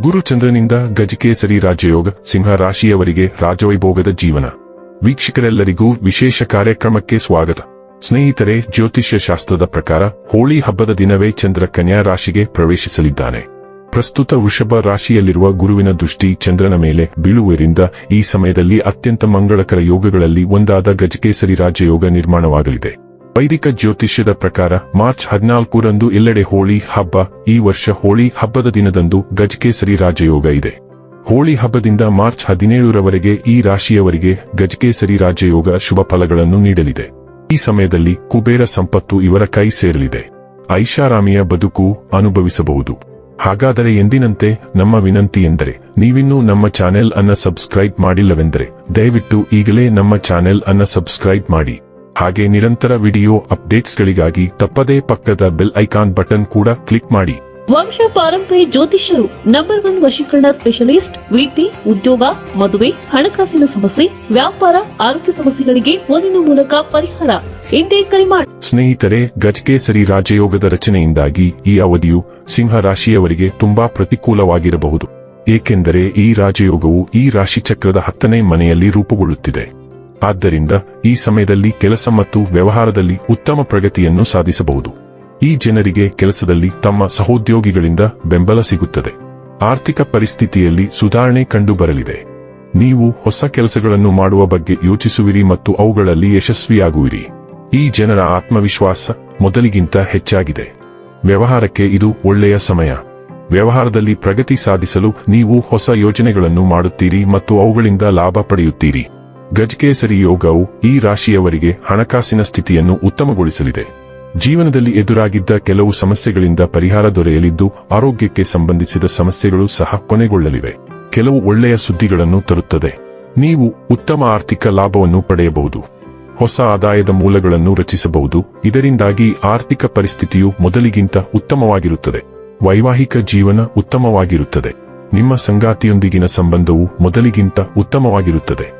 ಗುರುಚಂದ್ರನಿಂದ ಗಜಕೇಸರಿ ರಾಜಯೋಗ ಸಿಂಹ ರಾಶಿಯವರಿಗೆ ರಾಜವೈಭೋಗದ ಜೀವನ. ವೀಕ್ಷಕರೆಲ್ಲರಿಗೂ ವಿಶೇಷ ಕಾರ್ಯಕ್ರಮಕ್ಕೆ ಸ್ವಾಗತ. ಸ್ನೇಹಿತರೆ, ಜ್ಯೋತಿಷ್ಯ ಶಾಸ್ತ್ರದ ಪ್ರಕಾರ ಹೋಳಿ ಹಬ್ಬದ ದಿನವೇ ಚಂದ್ರ ಕನ್ಯಾ ರಾಶಿಗೆ ಪ್ರವೇಶಿಸಲಿದ್ದಾನೆ. ಪ್ರಸ್ತುತ ವೃಷಭ ರಾಶಿಯಲ್ಲಿರುವ ಗುರುವಿನ ದೃಷ್ಟಿ ಚಂದ್ರನ ಮೇಲೆ ಬೀಳುವುದರಿಂದ ಈ ಸಮಯದಲ್ಲಿ ಅತ್ಯಂತ ಮಂಗಳಕರ ಯೋಗಗಳಲ್ಲಿ ಒಂದಾದ ಗಜಕೇಸರಿ ರಾಜಯೋಗ ನಿರ್ಮಾಣವಾಗಲಿದೆ. ವೈದಿಕ ಜ್ಯೋತಿಷ್ಯದ ಪ್ರಕಾರ ಮಾರ್ಚ್ ಹದಿನಾಲ್ಕರಂದು ಎಲ್ಲೆಡೆ ಹೋಳಿ ಹಬ್ಬ. ಈ ವರ್ಷ ಹೋಳಿ ಹಬ್ಬದ ದಿನದಂದು ಗಜಕೇಸರಿ ರಾಜಯೋಗ ಇದೆ. ಹೋಳಿ ಹಬ್ಬದಿಂದ ಮಾರ್ಚ್ ಹದಿನೇಳರವರೆಗೆ ಈ ರಾಶಿಯವರಿಗೆ ಗಜಕೇಸರಿ ರಾಜಯೋಗ ಶುಭ ಫಲಗಳನ್ನು ನೀಡಲಿದೆ. ಈ ಸಮಯದಲ್ಲಿ ಕುಬೇರ ಸಂಪತ್ತು ಇವರ ಕೈ ಸೇರಲಿದೆ. ಐಷಾರಾಮಿಯ ಬದುಕು ಅನುಭವಿಸಬಹುದು. ಹಾಗಾದರೆ ಎಂದಿನಂತೆ ನಮ್ಮ ವಿನಂತಿ ಎಂದರೆ, ನೀವಿನ್ನೂ ನಮ್ಮ ಚಾನೆಲ್ ಅನ್ನ ಸಬ್ಸ್ಕ್ರೈಬ್ ಮಾಡಿಲ್ಲವೆಂದರೆ, ದಯವಿಟ್ಟು ಈಗಲೇ ನಮ್ಮ ಚಾನೆಲ್ ಅನ್ನ ಸಬ್ಸ್ಕ್ರೈಬ್ ಮಾಡಿ. ಹಾಗೆ ನಿರಂತರ ವಿಡಿಯೋ ಅಪ್ಡೇಟ್ಸ್ಗಳಿಗಾಗಿ ತಪ್ಪದೇ ಪಕ್ಕದ ಬೆಲ್ ಐಕಾನ್ ಬಟನ್ ಕೂಡ ಕ್ಲಿಕ್ ಮಾಡಿ. ವಂಶ ಪಾರಂಪರ್ಯ ಜ್ಯೋತಿಷ್ಯರು ನಂಬರ್ ಒನ್ ವಶೀಕರಣ ಸ್ಪೆಷಲಿಸ್ಟ್ ವೃತ್ತಿ ಉದ್ಯೋಗ ಮದುವೆ ಹಣಕಾಸಿನ ಸಮಸ್ಯೆ ವ್ಯಾಪಾರ ಆರೋಗ್ಯ ಸಮಸ್ಯೆಗಳಿಗೆ ಫೋನಿನ ಮೂಲಕ ಪರಿಹಾರ. ಇಂದೇ ಕರೆ ಮಾಡಿ ಸ್ನೇಹಿತರೆ ಗಜಕೇಸರಿ ರಾಜಯೋಗದ ರಚನೆಯಿಂದಾಗಿ ಈ ಅವಧಿಯು ಸಿಂಹ ರಾಶಿಯವರಿಗೆ ತುಂಬಾ ಪ್ರತಿಕೂಲವಾಗಿರಬಹುದು. ಏಕೆಂದರೆ ಈ ರಾಜಯೋಗವು ಈ ರಾಶಿ ಚಕ್ರದ ಹತ್ತನೇ ಮನೆಯಲ್ಲಿ ರೂಪುಗೊಳ್ಳುತ್ತಿದೆ. ಆದ್ದರಿಂದ ಈ ಸಮಯದಲ್ಲಿ ಕೆಲಸ ಮತ್ತು ವ್ಯವಹಾರದಲ್ಲಿ ಉತ್ತಮ ಪ್ರಗತಿಯನ್ನು ಸಾಧಿಸಬಹುದು. ಈ ಜನರಿಗೆ ಕೆಲಸದಲ್ಲಿ ತಮ್ಮ ಸಹೋದ್ಯೋಗಿಗಳಿಂದ ಬೆಂಬಲ ಸಿಗುತ್ತದೆ. ಆರ್ಥಿಕ ಪರಿಸ್ಥಿತಿಯಲ್ಲಿ ಸುಧಾರಣೆ ಕಂಡುಬರಲಿದೆ. ನೀವು ಹೊಸ ಕೆಲಸಗಳನ್ನು ಮಾಡುವ ಬಗ್ಗೆ ಯೋಚಿಸುವಿರಿ ಮತ್ತು ಅವುಗಳಲ್ಲಿ ಯಶಸ್ವಿಯಾಗುವಿರಿ. ಈ ಜನರ ಆತ್ಮವಿಶ್ವಾಸ ಮೊದಲಿಗಿಂತ ಹೆಚ್ಚಾಗಿದೆ. ವ್ಯವಹಾರಕ್ಕೆ ಇದು ಒಳ್ಳೆಯ ಸಮಯ. ವ್ಯವಹಾರದಲ್ಲಿ ಪ್ರಗತಿ ಸಾಧಿಸಲು ನೀವು ಹೊಸ ಯೋಜನೆಗಳನ್ನು ಮಾಡುತ್ತೀರಿ ಮತ್ತು ಅವುಗಳಿಂದ ಲಾಭ ಪಡೆಯುತ್ತೀರಿ. ಗಜಕೇಸರಿ ಯೋಗವು ಈ ರಾಶಿಯವರಿಗೆ ಹಣಕಾಸಿನ ಸ್ಥಿತಿಯನ್ನು ಉತ್ತಮಗೊಳಿಸಲಿದೆ. ಜೀವನದಲ್ಲಿ ಎದುರಾಗಿದ್ದ ಕೆಲವು ಸಮಸ್ಯೆಗಳಿಂದ ಪರಿಹಾರ ದೊರೆಯಲಿದ್ದು, ಆರೋಗ್ಯಕ್ಕೆ ಸಂಬಂಧಿಸಿದ ಸಮಸ್ಯೆಗಳು ಸಹ ಕೊನೆಗೊಳ್ಳಲಿವೆ. ಕೆಲವು ಒಳ್ಳೆಯ ಸುದ್ದಿಗಳನ್ನು ತರುತ್ತದೆ. ನೀವು ಉತ್ತಮ ಆರ್ಥಿಕ ಲಾಭವನ್ನು ಪಡೆಯಬಹುದು. ಹೊಸ ಆದಾಯದ ಮೂಲಗಳನ್ನು ರಚಿಸಬಹುದು. ಇದರಿಂದಾಗಿ ಆರ್ಥಿಕ ಪರಿಸ್ಥಿತಿಯು ಮೊದಲಿಗಿಂತ ಉತ್ತಮವಾಗಿರುತ್ತದೆ. ವೈವಾಹಿಕ ಜೀವನ ಉತ್ತಮವಾಗಿರುತ್ತದೆ. ನಿಮ್ಮ ಸಂಗಾತಿಯೊಂದಿಗಿನ ಸಂಬಂಧವು ಮೊದಲಿಗಿಂತ ಉತ್ತಮವಾಗಿರುತ್ತದೆ.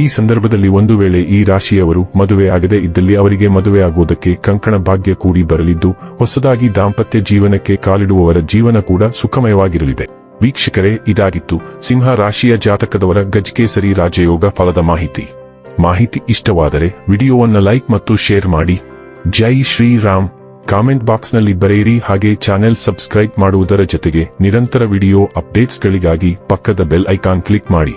ಈ ಸಂದರ್ಭದಲ್ಲಿ ಒಂದು ವೇಳೆ ಈ ರಾಶಿಯವರು ಮದುವೆ ಆಗದೆ ಇದ್ದಲ್ಲಿ ಅವರಿಗೆ ಮದುವೆ ಆಗುವುದಕ್ಕೆ ಕಂಕಣ ಭಾಗ್ಯ ಕೂಡಿ ಬರಲಿದ್ದು, ಹೊಸದಾಗಿ ದಾಂಪತ್ಯ ಜೀವನಕ್ಕೆ ಕಾಲಿಡುವವರ ಜೀವನ ಕೂಡ ಸುಖಮಯವಾಗಿರಲಿದೆ. ವೀಕ್ಷಕರೇ, ಇದಾಗಿತ್ತು ಸಿಂಹ ರಾಶಿಯ ಜಾತಕದವರ ಗಜಕೇಸರಿ ರಾಜಯೋಗ ಫಲದ ಮಾಹಿತಿ. ಮಾಹಿತಿ ಇಷ್ಟವಾದರೆ ವಿಡಿಯೋವನ್ನು ಲೈಕ್ ಮತ್ತು ಶೇರ್ ಮಾಡಿ. ಜೈ ಶ್ರೀರಾಮ್. ಕಾಮೆಂಟ್ ಬಾಕ್ಸ್ನಲ್ಲಿ ಬರೆಯಿರಿ ಹಾಗೆ ಚಾನೆಲ್ ಸಬ್ಸ್ಕ್ರೈಬ್ ಮಾಡುವುದರ ಜೊತೆಗೆ ನಿರಂತರ ವಿಡಿಯೋ ಅಪ್ಡೇಟ್ಸ್ಗಳಿಗಾಗಿ ಪಕ್ಕದ ಬೆಲ್ ಐಕಾನ್ ಕ್ಲಿಕ್ ಮಾಡಿ.